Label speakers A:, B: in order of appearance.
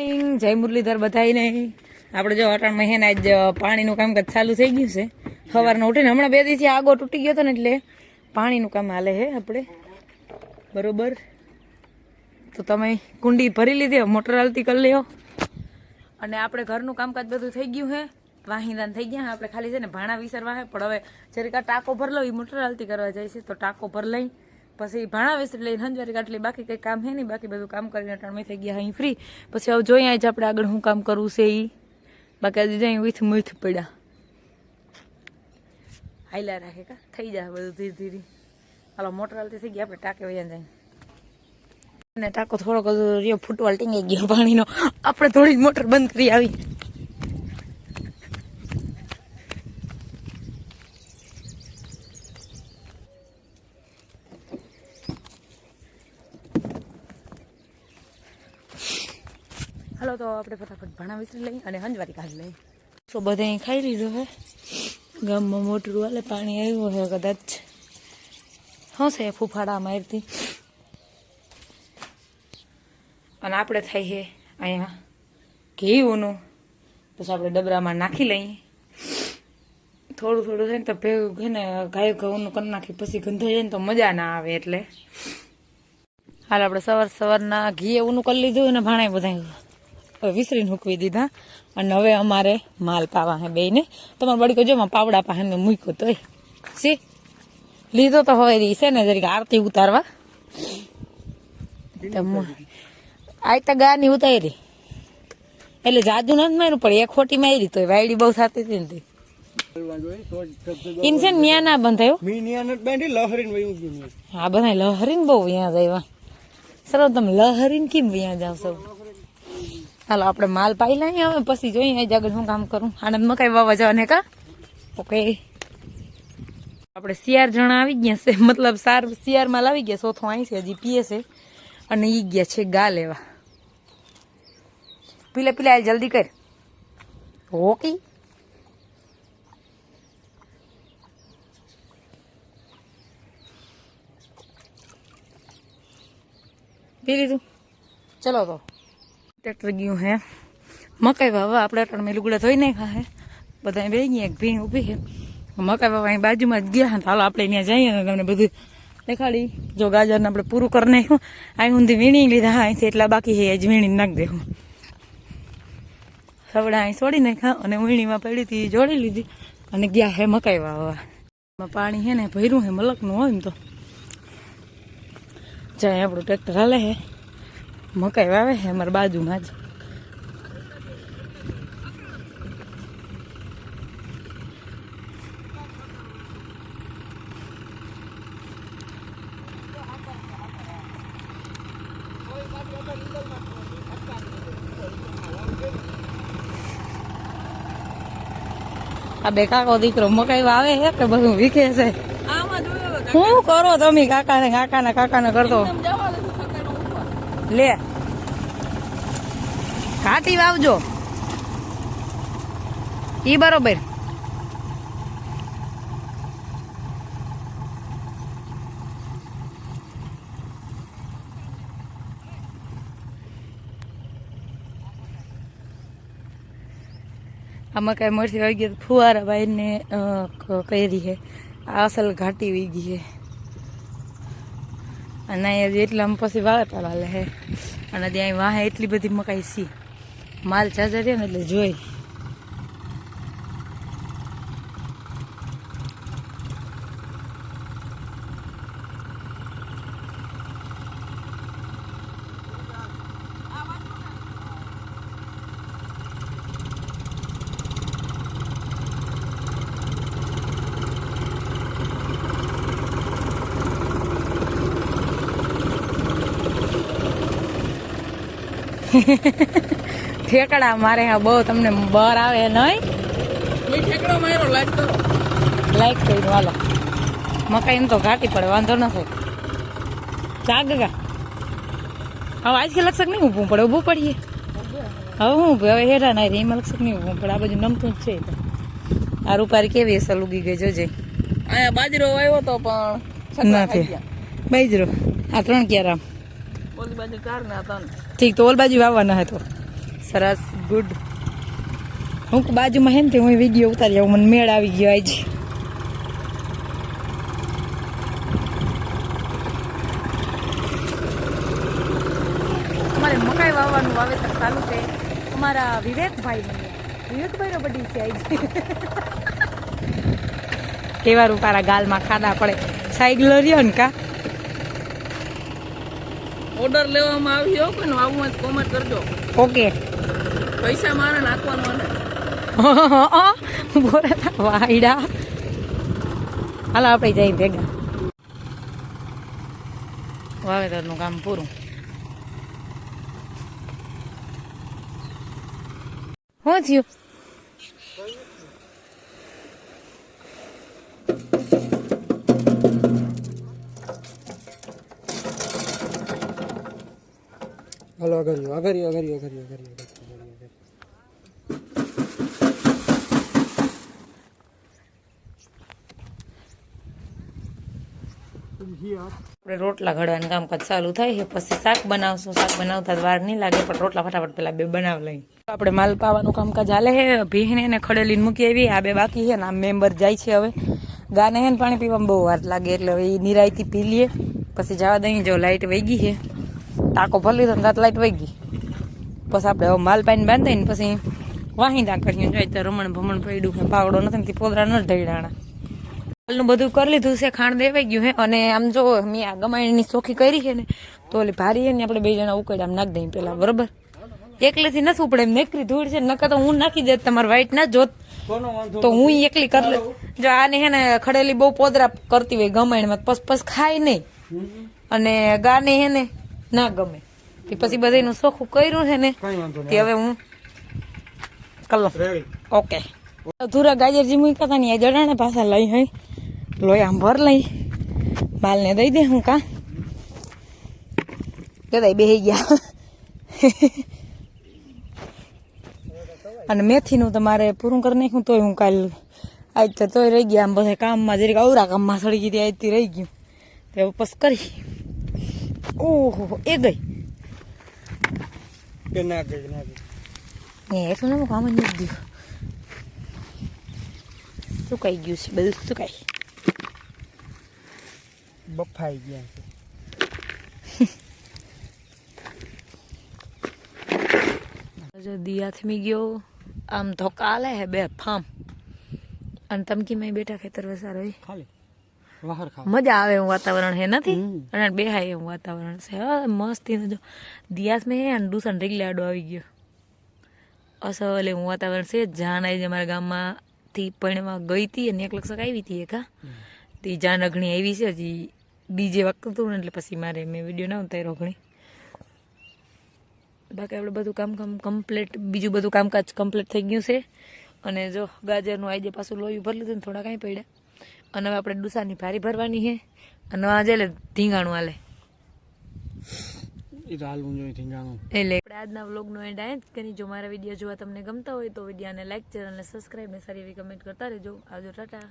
A: જય મુરલીધર બધાઈને આપણે જો અટાણમાં મહિને જ પાણીનું કામકાજ ચાલુ થઈ ગયું છે. સવારનો ઉઠીને હમણાં બે દિવસથી આગો તૂટી ગયો હતો ને એટલે પાણીનું કામ હાલે છે આપણે. બરોબર? તો તમે કુંડી ભરી લીધી મોટર હાલતી કરી લ્યો. અને આપણે ઘરનું કામકાજ બધું થઈ ગયું છે વાહિંદાન થઈ ગયા આપણે ખાલી છે ને ભાણા વિસરવા છે પણ હવે જરીક ટાંકો ભર લો એ મોટર હાલતી કરવા જાય છે. તો ટાંકો ભર લઈ. પછી ભાણા એટલે હંજવારી કાટલી બાકી કંઈ કામ છે નહીં, બાકી બધું કામ કરીને અટાણમાં થઈ ગયા અહીં ફ્રી પછી હવે જોઈએ જ આપણે આગળ શું કામ કરવું છે એ બાકી આજે જઈ વીથ મૂથ પડ્યા. હાઈલા રાખે કા? થઈ જાય બધું ધીરે ધીરે. હાલો મોટર હાલતી થઈ ગયા, આપણે ટાંકે વૈયા જાય. અને ટાંકો થોડોક રહ્યો, ફૂટવાલ ટીંગાઈ ગયો પાણીનો. આપણે થોડી મોટર બંધ કરી આવી. હાલો, તો આપણે ફટાફટ ભણા વિસરી લઈએ અને હંજવારી કાઢી લઈએ. તો બધા ખાઈ લીધું હે. ગામમાં મોટરું હાલે પાણી આવ્યું હે કદાચ. શું છે ફૂફાડા મારતી. અને આપણે થાય છે અહીંયા ઘીઓનું. પછી આપણે ડબરામાં નાખી લઈએ. થોડું થોડું થાય ને તો ભેગું છે ને ગાય ઘઉંનું કરી નાખી પછી ગંધાઈ જાય ને તો મજા ના આવે એટલે. હાલ આપણે સવાર સવારના ઘી એવું કરી લીધું અને ભણાય બધા વિસરીને હૂકવી દીધા. અને હવે અમારે માલ પાવા હે બેને તમારે બળકો જો માં પાવડા પાસે મેં મૂક્યો તોય. સી? લીધો તો હવે છે ને જરીક આરતી ઉતારવા. આ તો ગાની ઉતારી. એટલે જાદુ નથી માર્યું પણ એ ખોટી મારી તો વાયડી બહુ થતી હતી ને તે. ના છે ને ન્યા ના બંધાયો? હા બધા લહરીન બહુ વ્યાં જાય સર તમે લહરીન કેમ વ્યાં જાવ સૌ હાલો આપણે માલ પાઈ લઈએ હવે, પછી જોઈએ અહીં આગળ શું કામ કરું. આનંદ મકાઈ વાવા જવાને કા? ઓકે. આપણે શિયાર જણા આવી ગયા છે. મતલબ સાર શિયાર માલ આવી ગયા સોથો અહીં છે, હજી પીએ છે. અને ઈ ગયા છે ગા લેવા. પીલે પીલે જલ્દી કર. ઓકે. પી લીધું. ચલો તો. ટ્રેક્ટર ગયું હે. મકાઈ વાવા આપણે અટાણ લુગડા ધોઈ નાખ્યા હે. બધા બે ગયા એક ભીણ ઊભી છે મકાઈ વાવા અહીં બાજુમાં જ ગયા હાલો, આપણે ત્યાં જઈએ તમને બધું દેખાડી. જો ગાજરને આપણે પૂરું કરી નાખ્યું. અહીં ઊંધી વીણી લીધા. હા, અહીંથી એટલા બાકી છે જ વીણી નાખી દેવું. સવડા અહીં છોડી નાખ્યા અને વીણીમાં પડી હતી જોડી લીધી અને ગયા હે મકાઈ વાવવા. પાણી છે ને ભર્યું હે, મલકનું હોય ને તો. જાય આપણું ટ્રેક્ટર હાલે હે. મકાઈ વાવે છે અમારા બાજુમાં જ. આ બે કાકો દીકરો મકાઈ વાવે છે કે બધું વીખે છે? શું કરો તમે કાકા ને કાકા ને કાકા ને કરતો લે. ઘાટી વાવજો. ઈ બરોબર. આમાં કઈ મરસી વાગી ગઈ ફુવારા બાઈ ને કરી છે. આ અસલ ઘાટી વીગી છે. અને અહીંયા જેટલા પછી વાવતા વાલે હે અને ત્યાં વાહે એટલી બધી મકાઈ સી માલ ચાજા રહ્યા ને એટલે જોઈ. ઠેકડા મારે હા બહુ તમને બર આવે નહીં. લાઈક થઈ વાલો મકાઈ એમ તો ઘાટી પડે વાંધો નથી થાય. હવે આજથી લક્ષક નહીં ઊભું પડે ઊભું પડીએ. હવે હું હવે હેરા ના એમાં લક્ષક નહીં ઊભું પડે આ બધું નમતું જ છે આ રૂપારી કેવી અસર ઉગી ગઈ જોજે.
B: અહીંયા બાજરો આવ્યો તો પણ
A: નથી બાજરો. આ ત્રણ ક્યારા
B: ઓલી બાજુ ચાર ને ત્રણ.
A: ઠીક તો ઓલ બાજુ વાવવાના હતો સરસ ગુડ. હું બાજુમાં હે ને તે હું વીડિયો ઉતારી આવું મને મેળ આવી ગયો આજ. અમારે મકાઈ વાવવાનું વાવેતર ચાલુ છે. અમારા વિવેકભાઈ વિવેકભાઈનો બધી છે આજ. કેવા રૂપારા ગાલમાં ખાડા પડે. સાયકલ રહ્યો ને કા?
B: ઓર્ડર લેવામાં આવ્યો કોઈને તો કોમેન્ટ કરજો.
A: ઓકે.
B: પૈસા મારે નાખવાનું
A: બોરા વાયડા. હાલ આપણે જઈ ભેગા. વાવેતરનું કામ પૂરું. શું થયું?
C: અગર્યો અગર્યો અગર્યો અગર્યો અગર્યો
A: આપણે રોટલા ઘડવાનું કામકાજ ચાલુ થાય છે, પછી શાક બનાવશું. શાક બનાવતા વાર નહીં લાગે, પણ રોટલા ફટાફટ પેલા બે બનાવ લઈ આપણે માલ પાવાનું કામકાજ હાલે છે ભીહને એને ખડેલીને મૂકી આવી આ બે બાકી છે ને આ મેમ્બર જાય છે હવે. ગાને હે ને પાણી પીવામાં બહુ વાર લાગે, એટલે હવે એ નિરાયથી પી લઈએ પછી જવા દઈએ, જો લાઈટ વહી ગઈ છે. ટાંકો ભરી લીધો ને લાઈટ વહી ગઈ. પછી આપણે હવે માલ પાઈને બાંધીને પછી વાહી કરીએ જાય તો રમણ ભમણ પડ્યું છે પાવડો નથી ને પોદરા ન ઢળાણા હાલનું બધું કરી લીધું છે ખાંડ દેવાઈ ગયું હે અને આમ જો મેં આ ગમાણીની ચોખી કરી છે ને તો ઓલી ભારી છે ને આપણે બે જણા ઉકળી આમ નાખી દઈએ પેલા બરોબર? એકલીથી નથી ઉપડે એમ નેકરી ધૂળ છે નકર તો હું નાખી દે તમારે વાઈટ ના જોત. તો હું એકલી કરી લઉં જો આને હે ને ખડેલી બહુ પોદરા કરતી હોય ગમાણીમાં પસ પસ ખાય નહીં. અને ગાને હે ને ના ગમે. તે પછી બધાનું સોખું કર્યું છે ને તે હવે હું કલો ઓકે. અધૂરા ગાજરજી મૂક્યા હતા ને એ જડાને પાછા લઈ હઈ. લોહી આમ ભર લઈ. બાલને દઈ દે હું કા. ગદાઈ બેહી ગયા. અને મેથીનું તમારે પૂરું કરી નાખ્યું તોય હું કાલ આજ તો તોય રહી ગયા. આમ બધા કામમાં જરીક અવરા કામમાં સળી ગઈ આજથી રહી ગયું. તો હવે પસ કરી. ઓહો એ ગઈ.
C: કે ના ગઈ ના ગઈ.
A: એ એટલું કામ જ નથી દીધું સુકાઈ ગયું છે? બધું સુકાઈ
C: બફાઈ ગયા છે.
A: જો દિયા થમી ગયો. આમ ધોકા આલે હે બે ફામ. અને તમકી મેં બેઠા ખેતર વસાર હોય.
C: ખાલી?
A: મજા આવે એવું વાતાવરણ હે નથી. અને બેહાય એવું વાતાવરણ છે. મસ્તી જો. દિયાસ મેં હે અને દુસન રેગલાડો આવી ગયો. અસલ એવું વાતાવરણ છે. જાન આવી અમારા ગામમાંથી પરણવા ગઈ હતી અને એક લક્ષક આવી હતી એક હા. તે જાન અઘણી આવી છે. હજી બીજે વખત હતું ને એટલે પછી મારે મેં વીડિયો ના ઉતાર્યો ઘણી બાકી આપણે બધું કામ કામ કમ્પ્લીટ બીજું બધું કામકાજ કમ્પ્લીટ થઈ ગયું છે. અને જો ગાજરનું આજે પાછું લોહી ભરી લીધું ને થોડા કાંઈ પડ્યા. અને હવે આપણે ડુસાની ભારી ભરવાની છે. અને આજે એટલે ધીંગાણું
C: ધીંગાણું.
A: એટલે આપણે આજના વ્લોગનો એન્ડ આય. જ કરી જો મારા વીડિયો જોવા તમને ગમતા હોય તો વિડીયોને લાઈક ચેનલને સબસ્ક્રાઈબ ને સારી એવી કમેન્ટ કરતા રહેજો. આવજો ટાટા.